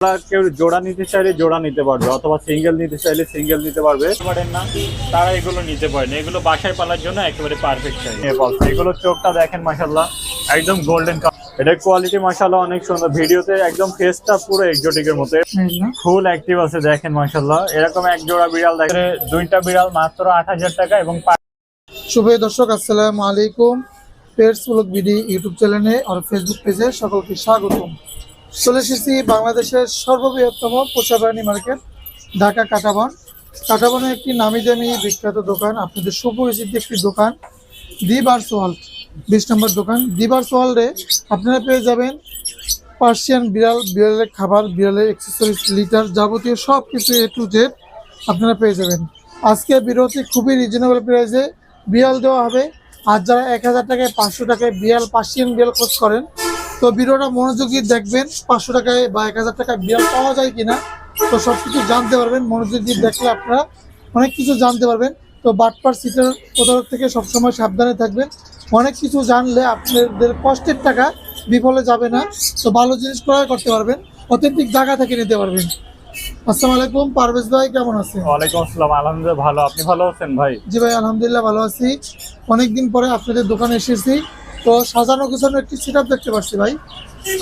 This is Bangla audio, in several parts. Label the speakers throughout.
Speaker 1: আপনারা কেউ জোড়া নিতে চাইলে জোড়া নিতে পারবে অথবা সিঙ্গেল নিতে চাইলে সিঙ্গেল নিতে পারবে। পারেন না তারা এগুলো নিতে পারেন এগুলো বাসায় পালার জন্য একেবারে পারফেক্ট চাই এগুলো চোখটা দেখেন মাসাল্লাহ একদম গোল্ডেন এটার কোয়ালিটি মাসাল্লাহ অনেক সুন্দর। ভিডিওতে একদম ফেসটা পুরো এক্সোটিকের মতো। ফুল অ্যাক্টিভ আছে দেখেন মাসাল্লাহ এরকম এক জোড়া বিড়াল দেখেন। দুইটা বিড়াল মাত্র আট হাজার টাকা এবং
Speaker 2: শুভ দর্শক আসসালামু আলাইকুম। পেটস ব্লগ বিডি ইউটিউব চ্যানেলে আর ফেসবুক পেজে সকলকে স্বাগতম। চলে এসেছি বাংলাদেশের সর্ববৃহত্তম পোষা প্রাণী মার্কেট, ঢাকা কাটাবন। কাটাবনের একটি নামি দামি বিখ্যাত দোকান, আপনাদের সুপরিচিত একটি দোকান দিবার্স ওয়ার্ল্ড বিশ নম্বর দোকান। দিবার্স ওয়ার্ল্ডে আপনারা পেয়ে যাবেন পার্সিয়ান বিড়াল, বিড়ালের খাবার, বিড়ালের অ্যাক্সেসরিজ লিটার যাবতীয় সব কিছু এ টু জেড আপনারা পেয়ে যাবেন। আজকে বিরতি খুবই রিজনেবল প্রাইসে বিড়াল দেওয়া হবে। আর যারা এক হাজার টাকায়, পাঁচশো টাকায় বিড়াল, পার্সিয়ান বিড়াল খোঁজ করেন তো ভিডিওটা মনোযোগী দেখবেন পাঁচশো টাকায় বা এক হাজার টাকায় বিড়াল পাওয়া যায় কিনা তো সব কিছু জানতে পারবেন মনোযোগ দিয়ে দেখলে আপনারা অনেক কিছু জানতে পারবেন। তো বাটপার সিটের প্রতারক থেকে সবসময় সাবধানে থাকবেন। অনেক কিছু জানলে আপনাদের কষ্টের টাকা বিফলে যাবে না। তো ভালো জিনিস ক্রয় করতে পারবেন অথেন্টিক জায়গা থেকে নিতে পারবেন। আসসালামু আলাইকুম পারভেজ ভাই কেমন আছেন?
Speaker 1: ওয়ালাইকুম আসসালাম আলহামদুলিল্লাহ ভালো। আপনি ভালো আছেন ভাই?
Speaker 2: জি ভাই আলহামদুলিল্লাহ ভালো আছি। অনেকদিন পরে আপনাদের দোকানে এসেছি। তো সাজানো গোছানো একটি সেট দেখতে পাচ্ছি ভাই।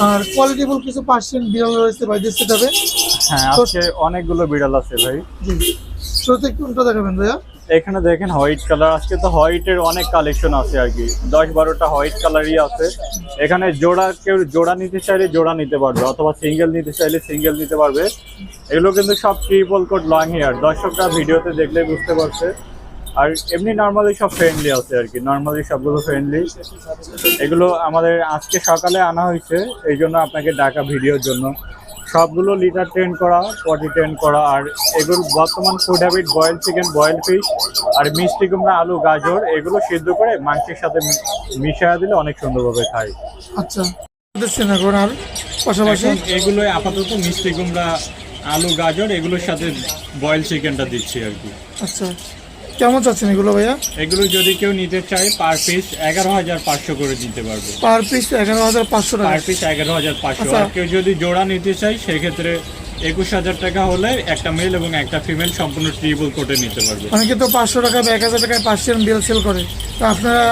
Speaker 2: আর কোয়ালিটিফুল কিছু পার্সেন্ট বিড়াল রয়েছে ভাইদের সেট
Speaker 1: হ্যাঁ আজকে অনেকগুলো বিড়াল আছে ভাই।
Speaker 2: জি। শুরুতে উল্টো দেখাবেন ভাইয়া।
Speaker 1: এখানে দেখেন হোয়াইট কালার আজকে তো হোয়াইটের অনেক কালেকশন আছে আর কি। দশ বারোটা হোয়াইট কালারই আছে। এখানে জোড়া কেউ জোড়া নিতে চাইলে জোড়া নিতে পারবে অথবা সিঙ্গেল নিতে চাইলে সিঙ্গেল নিতে পারবে। এগুলো কিন্তু সব ট্রিপল কোড লং হেয়ার দর্শকরা ভিডিওতে দেখলে বুঝতে পারছে। আর এমনি নর্মালি সব ফ্রেন্ডলি আছে আর কি নর্মালি সবগুলো ফ্রেন্ডলি এগুলো আমাদের আজকে সকালে আনা হয়েছে এই জন্য আপনাকে ডাকা ভিডিওর জন্য। সবগুলো লিটার ট্রেন করা পটি ট্রেন করা আর এগুলো বর্তমান food habit boil chicken boil fish আর মিষ্টি কুমড়া আলু গাজর এগুলো সিদ্ধ করে মাংসের সাথে মি- মিশিয়ে দিলে অনেক সুন্দরভাবে খাই।
Speaker 2: আচ্ছা। আর পাশাপাশি
Speaker 1: এগুলো আপাতত মিষ্টি কুমড়া আলু গাজর এগুলোর সাথে বয়েল চিকেনটা দিচ্ছি আর কি
Speaker 2: আচ্ছা। কেমন চাচ্ছেন এগুলো ভাইয়া?
Speaker 1: এগুলো যদি কেউ নিতে চায় পার পিস এগারো হাজার পাঁচশো করে দিতে পারব।
Speaker 2: পার পিস এগারো হাজার পাঁচশো টাকা।
Speaker 1: পার পিস এগারো হাজার পাঁচশো।
Speaker 2: আচ্ছা।
Speaker 1: আর কেউ যদি জোড়া নিতে চায় সেক্ষেত্রে একুশ হাজার টাকা হলে একটা মেল এবং একটা ফিমেল সম্পূর্ণ ট্রিপল কোটে নিতে পারবে।
Speaker 2: অনেকে তো পাঁচশো টাকা বা এক হাজার টাকায় পার্সিয়ান বিল সেল করে। তো আপনারা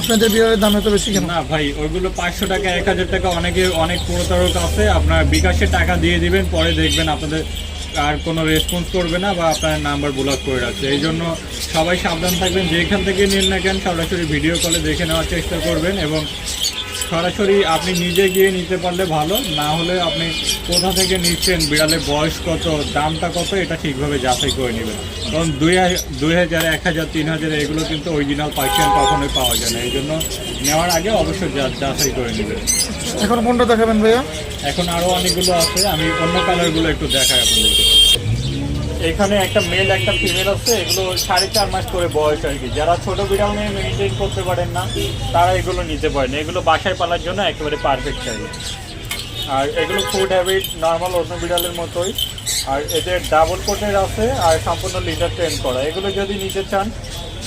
Speaker 2: আপনাদের বিলের দাম এত বেশি কেন?
Speaker 1: না ভাই ওইগুলো পাঁচশো টাকা এক হাজার টাকা অনেকে অনেক প্রতারক আছে। আপনার বিকাশে টাকা দিয়ে দিবেন পরে দেখবেন আপনাদের আর কোনো রেসপন্স করবে না বা আপনার নাম্বার ব্লক করে রাখছে। এই জন্য সবাই সাবধান থাকবেন, যেখান থেকে নিন না কেন সরাসরি ভিডিও কলে দেখে নেওয়ার চেষ্টা করবেন এবং সরাসরি আপনি নিজে গিয়ে নিতে পারলে ভালো, না হলে আপনি কোথা থেকে নিচ্ছেন, বিড়ালের বয়স কত, দামটা কত, এটা ঠিকভাবে যাচাই করে নেবেন। কারণ দুই দুই হাজার, এক হাজার, তিন হাজার এগুলো কিন্তু অরিজিনাল পার্সিয়ান কখনোই পাওয়া যায় না। এই জন্য নেওয়ার আগে অবশ্যই যাচাই করে নেবেন।
Speaker 2: এখন কোনটা দেখাবেন ভাইয়া?
Speaker 1: এখন আরও অনেকগুলো আছে, আমি অন্য কালারগুলো একটু দেখাই আপনাদেরকে। এখানে একটা মেল একটা ফিমেল আছে, এগুলো সাড়ে চার মাস করে বয়স আর কি। যারা ছোট বিড়াল নিয়ে মেনটেন করতে পারেন না, তারা এগুলো নিতে পারেন। এগুলো বাসায় পালার জন্য একেবারে পারফেক্ট চাই আর এগুলো ফুড হ্যাবিট নর্মাল অন্য বিড়ালের মতোই। আর এদের ডাবল কোটের আছে আর সম্পূর্ণ লিটার ট্রেন করা। এগুলো যদি নিতে চান,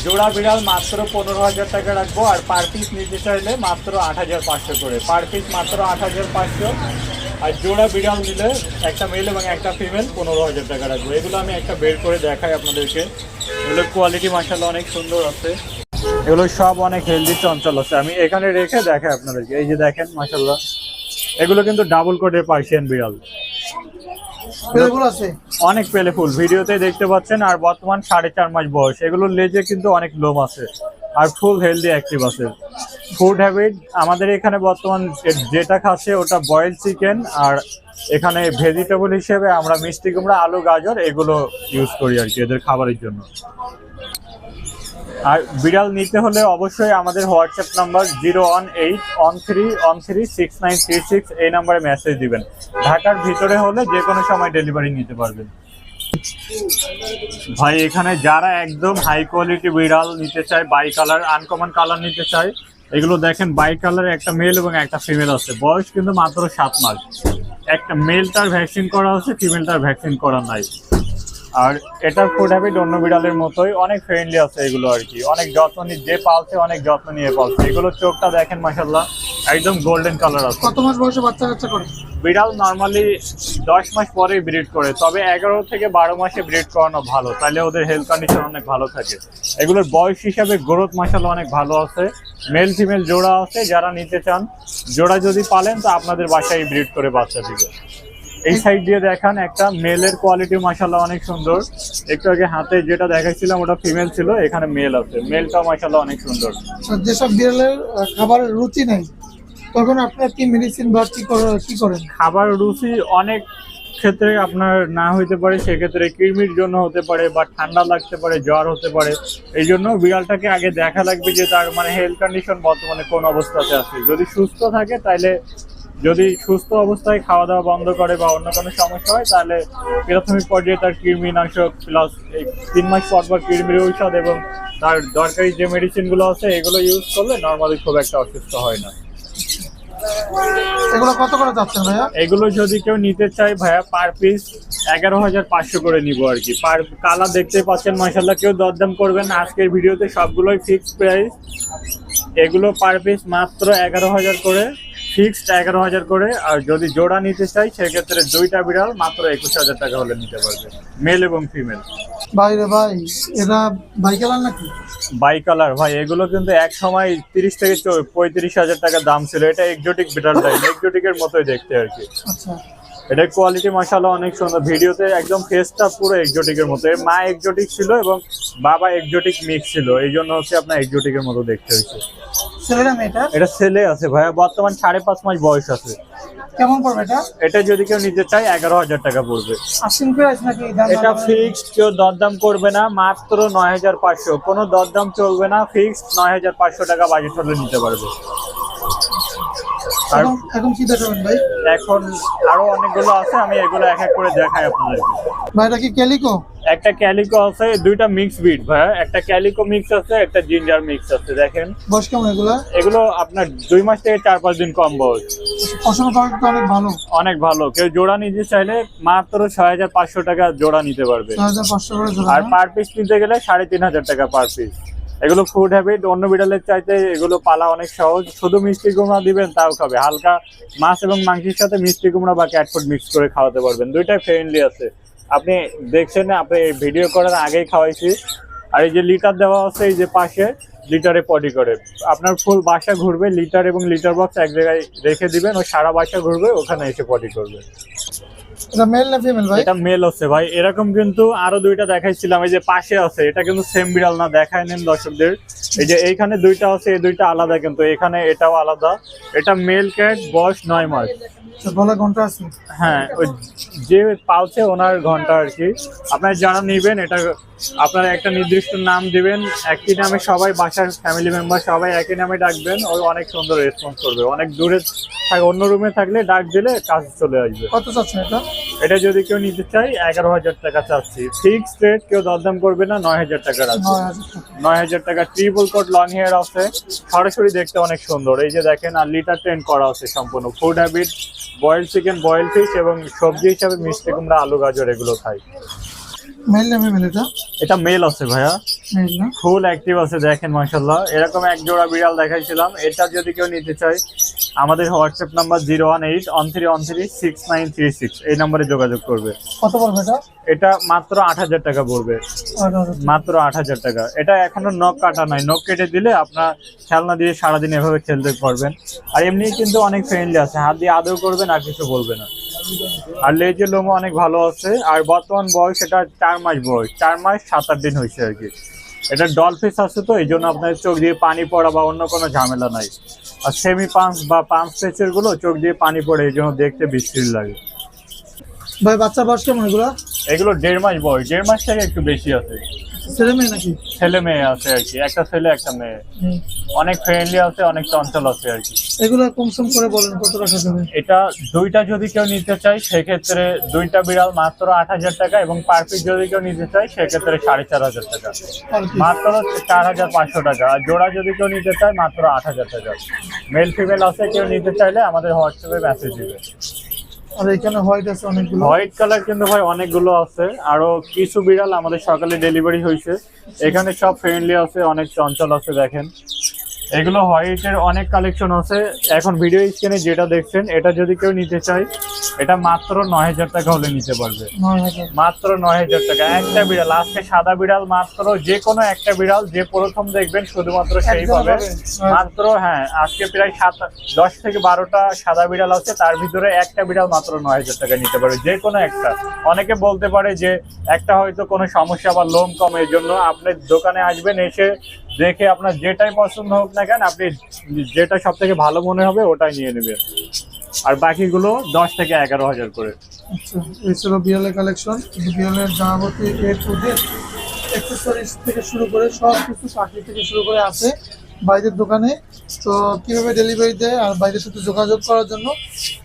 Speaker 1: জোড়া বিড়াল মাত্র পনেরো হাজার টাকা রাখব আর পার পিস নিতে চাইলে মাত্র আট হাজার পাঁচশো করে। পার পিস মাত্র আট হাজার পাঁচশো। আর জোড়া বিড়াল নিলে একটা মেল এবং একটা ফিমেল পনেরো হাজার টাকা রাখব। এগুলো আমি একটা বের করে দেখাই আপনাদেরকে। এগুলোর কোয়ালিটি মাসাল্লাহ অনেক সুন্দর আছে। এগুলো সব অনেক হেলদি চঞ্চল আছে। আমি এখানে রেখে দেখাই আপনাদেরকে। এই যে দেখেন মাসাল্লাহ এগুলো কিন্তু ডাবল কোটের পার্সিয়ান বিড়াল।
Speaker 2: আছে?
Speaker 1: অনেক পেলে ফুল। ভিডিওতে দেখতে পাচ্ছেন আর বর্তমান সাড়ে চার মাস বয়স। এগুলোর লেজে কিন্তু অনেক লোম আছে আর ফুল হেলদি অ্যাক্টিভ আছে। ফুড হ্যাবিট আমাদের এখানে বর্তমান যেটা খাচ্ছে ওটা বয়েল চিকেন আর এখানে ভেজিটেবল হিসেবে আমরা মিষ্টি কুমড়া আলু গাজর এগুলো ইউজ করি আর কি এদের খাবারের জন্য। আর বিড়াল নিতে হলে অবশ্যই আমাদের WhatsApp number zero one eight one three one three six nine three six এই নাম্বারে মেসেজ দিবেন। ঢাকার ভিতরে হলে যে কোনো সময় ডেলিভারি নিতে পারবেন। ভাই, এখানে যারা একদম হাই কোয়ালিটি বিড়াল নিতে চায় বাই কালার আনকমন কালার নিতে চায়, এগুলো দেখেন বাই কালার একটা মেল এবং একটা ফিমেল আছে। বয়স কিন্তু মাত্র সাত মাস। একটা মেলটার ভ্যাকসিন করা আছে ফিমেলটার ভ্যাকসিন করা নাই। আর এটার ফুড হ্যাবিট অন্য বিড়ালের মতোই অনেক ফ্রেন্ডলি আছে এগুলো আর কি। অনেক যত্ন নিয়ে যে পালছে অনেক যত্ন নিয়ে পালছে। এগুলোর চোখটা দেখেন মাসাল্লাহ একদম গোল্ডেন কালার আছে।
Speaker 2: কত মাস বয়সে বাচ্চা কাচ্চা করে?
Speaker 1: বিড়াল নর্মালি দশ মাস পরেই ব্রিড করে তবে এগারো থেকে বারো মাসে ব্রিড করানো ভালো। তাহলে ওদের হেলথ কন্ডিশন অনেক ভালো থাকে। এগুলোর বয়স হিসাবে গ্রোথ মাসাল্লাহ অনেক ভালো আছে। মেল ফিমেল জোড়া আছে যারা নিতে চান জোড়া যদি পালেন তো আপনাদের বাসায় ব্রিড করে বাচ্চা দিবে। এই সাইড দিয়ে দেখান একটা মেলের কোয়ালিটি মাসাল্লাহ অনেক সুন্দর। একটু আগে হাতে যেটা দেখাচ্ছিলাম ওটা ফিমেল ছিল এখানে মেল আছে। মেলটা মাসাল্লাহ অনেক সুন্দর।
Speaker 2: যেসব বিড়ালের আহ, খাবারের রুচি নেই তখন আপনার কি মেডিসিন বা কি কি করেন?
Speaker 1: খাবার রুচি অনেক ক্ষেত্রে আপনার না হইতে পারে সেক্ষেত্রে কৃমির জন্য হতে পারে বা ঠান্ডা লাগতে পারে জ্বর হতে পারে। এই জন্য বিড়ালটাকে আগে দেখা লাগবে যে তার মানে হেলথ কন্ডিশন বর্তমানে কোন অবস্থাতে আছে। যদি সুস্থ থাকে তাহলে যদি সুস্থ অবস্থায় খাওয়া দাওয়া বন্ধ করে বা অন্য কোনো সমস্যা হয় তাহলে প্রাথমিক পর্যায়ে তার কৃমিনাশক প্লাস এই তিন মাস পর পর কৃমির ঔষধ এবং তার দরকারি যে মেডিসিনগুলো আছে এগুলো ইউজ করলে নর্মালি খুব একটা অসুস্থ হয় না।
Speaker 2: এগুলো কত করে যাচ্ছেন ভাইয়া?
Speaker 1: এগুলো যদি কেউ নিতে চায় ভাইয়া পার পিস এগারো হাজার পাঁচশো করে নিব আর কি। পার কালার দেখতে পাচ্ছেন মাসাল্লাহ কেউ দরদাম করবেন আজকের ভিডিওতে সবগুলোই ফিক্সড প্রাইস এগুলো পার পিস মাত্র এগারো হাজার করে। ফিক্সড এগারো হাজার করে আর যদি জোড়া নিতে চাই সেক্ষেত্রে দুইটা বিড়াল মাত্র একুশ হাজার টাকা হলে নিতে পারবে মেল এবং ফিমেল
Speaker 2: বাইরে ভাই এরা বাইকেলার নাকি?
Speaker 1: বাই কালার ভাই এগুলো কিন্তু এক সময় তিরিশ থেকে পঁয়ত্রিশ হাজার টাকা দাম ছিল। এটা এক্সোটিক বিড়াল টাইপ এক্সোটিকের মতোই দেখতে আর কি।
Speaker 2: আচ্ছা।
Speaker 1: এটার কোয়ালিটি মাসাল্লাহ অনেক সুন্দর। ভিডিওতে একদম ফেসটা পুরো এক্সোটিকের মতো। এর মা এক্সোটিক ছিল এবং বাবা এক্সোটিক মিক্স ছিল। এই জন্য হচ্ছে আপনার এক্সোটিকের মতো দেখতে হয়েছে।
Speaker 2: মেয়েটা
Speaker 1: এটা ছেলে আছে ভাইয়া বর্তমান সাড়ে পাঁচ মাস বয়স আছে।
Speaker 2: কেমন পড়বে এটা?
Speaker 1: এটা যদি কেউ নিতে চায় এগারো হাজার টাকা পড়বে।
Speaker 2: আশিন প্রাইস নাকি
Speaker 1: এটা ফিক্সড কেউ দরদাম করবে না মাত্র নয় হাজার পাঁচশো। কোনো দরদাম চলবে না ফিক্সড নয় হাজার পাঁচশো টাকা বাজেট হলে নিতে পারবে।
Speaker 2: এখন কি দেখাবেন ভাই?
Speaker 1: এখন আরও অনেকগুলো আছে আমি এগুলো এক এক করে দেখাই আপনাদেরকে।
Speaker 2: ভাই এটা কি ক্যালিকো?
Speaker 1: একটা ক্যালিকো আছে দুইটা মিক্স বিট ভাইয়া। একটা ক্যালিকো মিক্স আছে একটা জিঞ্জার মিক্স আছে দেখেন।
Speaker 2: বয়স কেমন এগুলা?
Speaker 1: এগুলো আপনার দুই মাস থেকে চার পাঁচ দিন কম বয়স।
Speaker 2: অনেক ভালো।
Speaker 1: অনেক ভালো। কেউ জোড়া নিতে চাইলে মাত্র ছয় হাজার পাঁচশো টাকা জোড়া নিতে পারবে। আর পার পিস নিতে গেলে সাড়ে তিন হাজার টাকা পার পিস এগুলো ফুড হ্যাবিট অন্য বিড়ালের চাইতে এগুলো পালা অনেক সহজ। শুধু মিষ্টি কুমড়া দিবেন, তাও খাবে। হালকা মাছ এবং মাংসের সাথে মিষ্টি কুমড়া বা ক্যাট ফুড মিক্স করে খাওয়াতে পারবেন। দুইটাই ফ্রেন্ডলি আছে। আপনি দেখছেন, আপনি ভিডিও করার আগেই খাওয়াইছি। আর এই যে লিটার দেওয়া আছে, এই যে পাশে লিটারে পটি করে। আপনার ফুল বাসা ঘুরবে লিটার এবং লিটার বক্স এক জায়গায় রেখে দিবেন, ও সারা বাসা ঘুরবে, ওখানে এসে পটি করবে।
Speaker 2: এটা মেল না ফিমেল ভাই?
Speaker 1: এটা মেল হচ্ছে ভাই। এরকম কিন্তু আরও দুইটা দেখাইছিলাম এই যে পাশে আছে। এটা কিন্তু সেম বিড়াল না দেখায় নেন দর্শকদের। এই যে এইখানে দুইটা আছে এই দুইটা আলাদা কিন্তু। এখানে এটাও আলাদা। এটা মেল ক্যাট বয়স নয় মাস।
Speaker 2: আচ্ছা, গলা ঘণ্টা আছে?
Speaker 1: হ্যাঁ ওই যে পালছে ওনার ঘণ্টা আর কি। আপনার যারা নেবেন এটা আপনারা একটা নির্দিষ্ট নাম দিবেন। একই নামে সবাই বাসার ফ্যামিলি মেম্বার সবাই একই নামে ডাকবেন। ও অনেক সুন্দর রেসপন্স করবে। অনেক দূরে থাকে অন্য রুমে থাকলে ডাক দিলে কাজ চলে আসবে।
Speaker 2: কত চাচ্ছেন এটা?
Speaker 1: এটা যদি কেউ নিতে চাই এগারো হাজার টাকা চাচ্ছি। ফিক্স রেট কেউ দরদাম করবে না নয় হাজার টাকার আছে
Speaker 2: নয় হাজার টাকা।
Speaker 1: নয় হাজার টাকা ট্রিপল কোট লং হেয়ার আছে। সরাসরি দেখতে অনেক সুন্দর। এই যে দেখেন আর লিটার ট্রেন করা আছে সম্পূর্ণ। Food habit boil chicken boil fish এবং সবজি হিসাবে মিষ্টি কুমড়া আলু গাজর এগুলো খাই।
Speaker 2: মেল না ফিমেল এটা?
Speaker 1: এটা মেল আছে ভাইয়া।
Speaker 2: মেল না?
Speaker 1: ফুল অ্যাক্টিভ আছে দেখেন মাসাল্লাহ এরকম এক জোড়া বিড়াল দেখাইছিলাম। এটা যদি কেউ নিতে চায় আমাদের WhatsApp number zero one eight one three one three six nine three six. এই নাম্বারে যোগাযোগ করবে।
Speaker 2: কত পড়বে এটা?
Speaker 1: এটা মাত্র আট হাজার টাকা পড়বে। মাত্র আট হাজার টাকা। এটা এখনও নখ কাটা নাই। নখ কেটে দিলে আপনার খেলনা দিয়ে সারাদিন এভাবে খেলতে পারবেন। আর এমনি কিন্তু অনেক ফ্রেন্ডলি আছে। হাত দিয়ে আদর করবেন আর কিছু বলবে না। আর লেজের লোমও অনেক ভালো আছে। আর বর্তমান বয়স এটা চার মাস বয়স। চার মাস সাত আট দিন হয়েছে আর কি। এটা ডলফিস আছে তো এই জন্য আপনার চোখ দিয়ে পানি পড়া বা অন্য কোনো ঝামেলা নাই। আর সেমি পাঁচ বা পেচেরগুলো চোখ দিয়ে পানি পড়ে এই জন্য দেখতে বিশ্রী লাগে।
Speaker 2: ভাই বাচ্চা বয়স কেমন এগুলা?
Speaker 1: এগুলো দেড় মাস বয়স। দেড় মাস থেকে একটু বেশি আছে।
Speaker 2: ছেলে মেয়ে নাকি?
Speaker 1: ছেলে মেয়ে আছে আর কি। একটা ছেলে একটা মেয়ে। অনেক ফ্রেন্ডলি আছে অনেক চঞ্চল আছে আর কি।
Speaker 2: এগুলো কমসম করে বলেন কত টাকা দেবে
Speaker 1: এটা দুইটা যদি কেউ নিতে চায় সেক্ষেত্রে দুইটা বিড়াল মাত্র আট হাজার টাকা এবং পার পিস যদি কেউ নিতে চায় সেক্ষেত্রে সাড়ে চার হাজার টাকা। মাত্র চার হাজার পাঁচশো টাকা। আর জোড়া যদি কেউ নিতে চায় মাত্র আট হাজার টাকা। মেল ফিমেল আছে কেউ নিতে চাইলে আমাদের হোয়াটসঅ্যাপে মেসেজ দিবে।
Speaker 2: আর এখানে হোয়াইট আছে অনেকগুলো।
Speaker 1: হোয়াইট কালার কিন্তু ভাই অনেকগুলো আছে। আরও কিছু বিড়াল আমাদের সকালে ডেলিভারি হয়েছে। এখানে সব ফ্রেন্ডলি আছে, অনেক চঞ্চল আছে দেখেন। এগুলো হোয়াইটের অনেক কালেকশন আছে। এখন ভিডিও স্ক্রিনে যেটা দেখছেন এটা যদি কেউ নিতে চায় এটা মাত্র নয় হাজার টাকা হলে নিতে পারবে। মাত্র নয় হাজার টাকা। একটা বিড়াল আজকে সাদা বিড়াল মাত্র যে কোনো একটা বিড়াল যে প্রথম দেখবেন শুধুমাত্র সেই পাবে। মাত্র হ্যাঁ আজকে প্রায় সাত দশ থেকে বারোটা সাদা বিড়াল আছে তার ভিতরে একটা বিড়াল মাত্র নয় হাজার টাকা নিতে পারবে যে কোনো একটা। অনেকে বলতে পারে যে একটা হয়তো কোনো সমস্যা বা লোম কম এর জন্য আপনি দোকানে আসবেন এসে দেখে আপনার যেটাই পছন্দ হোক না কেন আপনি যেটা সব থেকে ভালো মনে হবে ওটাই নিয়ে নেবেন আর বাকিগুলো দশ থেকে এগারো হাজার করে।
Speaker 2: আচ্ছা এই ছিল বিড়ালের কালেকশন। বিড়ালের যাবতীয় এ টু জেড অ্যাক্সেসরিজ থেকে শুরু করে সব কিছু পাখি থেকে শুরু করে আছে বাইরের দোকানে। তো কীভাবে ডেলিভারি দেয় আর বাইরের সাথে যোগাযোগ করার জন্য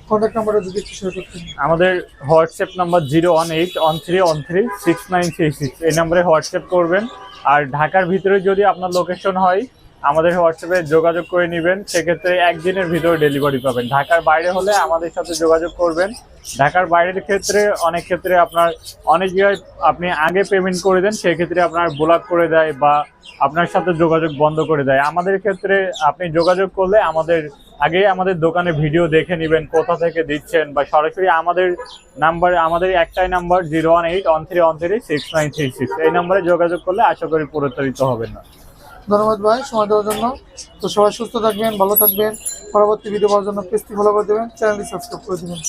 Speaker 2: কন্ট্যাক্ট নাম্বারটা যদি একটু শেয়ার করতেন
Speaker 1: আমাদের WhatsApp number zero one eight one three one three six nine three six এই নাম্বারে হোয়াটসঅ্যাপ করবেন। আর ঢাকার ভিতরে যদি আপনার লোকেশন হয়, আমাদের হোয়াটসঅ্যাপে যোগাযোগ করে নেবেন। সেক্ষেত্রে একদিনের ভিতরে ডেলিভারি পাবেন। ঢাকার বাইরে হলে আমাদের সাথে যোগাযোগ করবেন। ঢাকার বাইরের ক্ষেত্রে, অনেক ক্ষেত্রে আপনার অনেক জায়গায় আপনি আগে পেমেন্ট করে দেন, সেক্ষেত্রে আপনার ব্লক করে দেয় বা আপনার সাথে যোগাযোগ বন্ধ করে দেয়। আমাদের ক্ষেত্রে আপনি যোগাযোগ করলে আমাদের, আগে আমাদের দোকানে ভিডিও দেখে নেবেন, কোথা থেকে দিচ্ছেন বা সরাসরি আমাদের নাম্বার আমাদের একটাই number zero one eight one three one three six nine three six এই নাম্বারে যোগাযোগ করলে আশা করি প্রতারিত হবেন না।
Speaker 2: ধন্যবাদ ভাই, সময় দেওয়ার জন্য। তো সবাই সুস্থ থাকবেন, ভালো থাকবেন। পরবর্তী ভিডিও পাওয়ার জন্য পেজটি ফলো করে দেবেন চ্যানেলটি সাবস্ক্রাইব করে দেবেন।